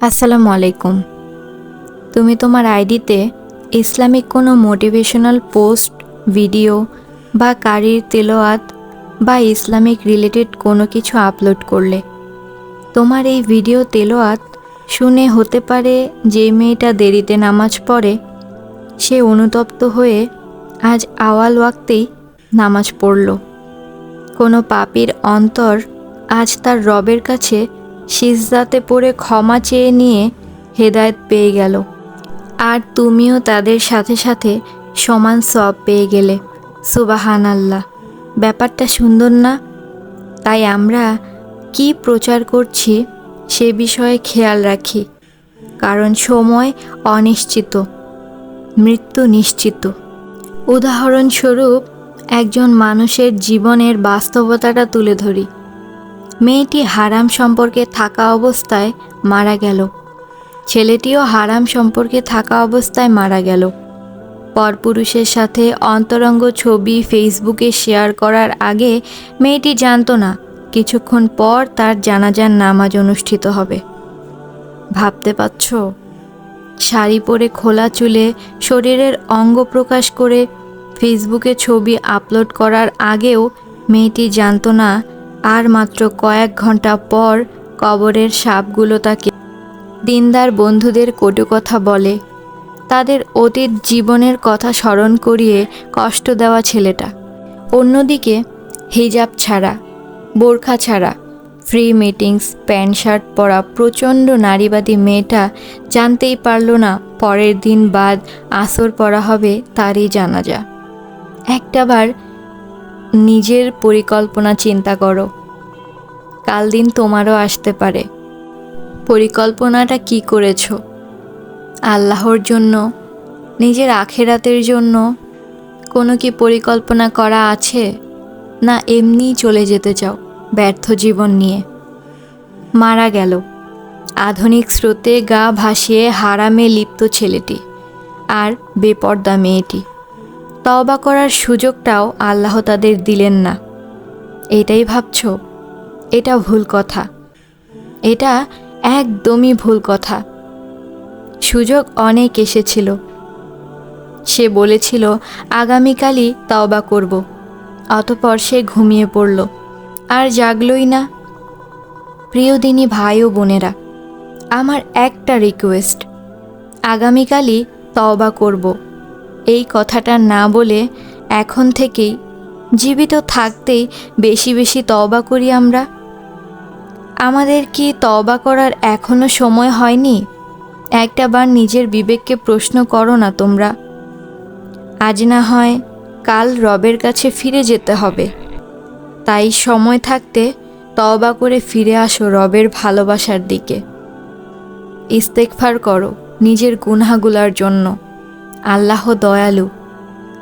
আসসালামু আলাইকুম। তুমি তোমার আইডিতে ইসলামিক কোনো মোটিভেশনাল পোস্ট, ভিডিও বা কারির তেলোয়াত বা ইসলামিক রিলেটেড কোনো কিছু আপলোড করলে তোমার এই ভিডিও তেলোয়াত শুনে হতে পারে যে মেয়েটা দেরিতে নামাজ পড়ে, সে অনুতপ্ত হয়ে আজ আওয়াল ওয়াক্তেই নামাজ পড়ল। কোনো পাপির অন্তর আজ তার রবের কাছে সিজদাতে পড়ে ক্ষমা চেয়ে নিয়ে হেদায়েত পেয়ে গেল। আর তুমিও তাদের সাথে সাথে সমান সব পেয়ে গেলে। সুবাহান আল্লাহ ব্যাপারটা সুন্দর না? তাই আমরা কি প্রচার করছি সে বিষয়ে খেয়াল রাখি। কারণ সময় অনিশ্চিত, মৃত্যু নিশ্চিত। উদাহরণস্বরূপ, একজন মানুষের জীবনের বাস্তবতাটা তুলে ধরি। মেয়েটি হারাম সম্পর্কে থাকা অবস্থায় মারা গেল। ছেলেটিও হারাম সম্পর্কে থাকা অবস্থায় মারা গেল। পরপুরুষের সাথে অন্তরঙ্গ ছবি ফেসবুকে শেয়ার করার আগে মেয়েটি জানতো না, কিছুক্ষণ পর তার জানাজার নামাজ অনুষ্ঠিত হবে। ভাবতে পারছ? শাড়ি পরে খোলা চুলে শরীরের অঙ্গ প্রকাশ করে ফেসবুকে ছবি আপলোড করার আগেও মেয়েটি জানতো না আর মাত্র কয়েক ঘণ্টা পর কবরের সাপগুলো তাকে দিনদার বন্ধুদের কটু কথা বলে। তাদের অতীত জীবনের কথা স্মরণ করিয়ে কষ্ট দেওয়া ছেলেটা। অন্যদিকে হিজাব ছাড়া, বোরখা ছাড়া, ফ্রি মিটিংস, প্যান্ট শার্ট পরা প্রচণ্ড নারীবাদী মেয়েটা জানতেই পারল না পরের দিন বাদ আসর পড়া হবে তারই জানা জানাজা। একটাবার নিজের পরিকল্পনা চিন্তা করো। কাল দিন তোমারও আসতে পারে। পরিকল্পনাটা কি করেছ? আল্লাহর জন্য? নিজের আখেরাতের জন্য? কোনো কি পরিকল্পনা করা আছে? না, এমনিই চলে যেতে চাও ব্যর্থ জীবন নিয়ে। মারা গেল। আধুনিক স্রোতে গা ভাসিয়ে হারামে লিপ্ত ছেলেটি। আর বেপর্দা মেয়েটি। তওবা করার সুযোগটাও আল্লাহ তাদের দিলেন না। এটাই ভাবছ? এটা ভুল কথা। এটা একদমই ভুল কথা। সুযোগ অনেক এসেছিল। সে বলেছিল, আগামীকালই তওবা করব। অতপর সে ঘুমিয়ে পড়ল। আর জাগলই না। প্রিয়দিনী ভাই ও বোনেরা, আমার একটা রিকোয়েস্ট আগামীকালই তওবা করব। এই কথাটা না বলে এখন থেকেই জীবিত থাকতেই বেশি বেশি তওবা করি আমরা। আমাদের কি তওবা করার এখনও সময় হয়নি? একটাবার নিজের বিবেককে প্রশ্ন করো না তোমরা। আজ না হয় কাল রবের কাছে ফিরে যেতে হবে। তাই সময় থাকতে তওবা করে ফিরে আসো রবের ভালোবাসার দিকে। ইস্তেকফার করো নিজের গুনাহগুলার জন্য। আল্লাহ দয়ালু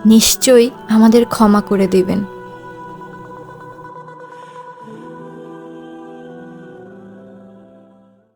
নিশ্চয়ই আমাদের ক্ষমা করে দিবেন।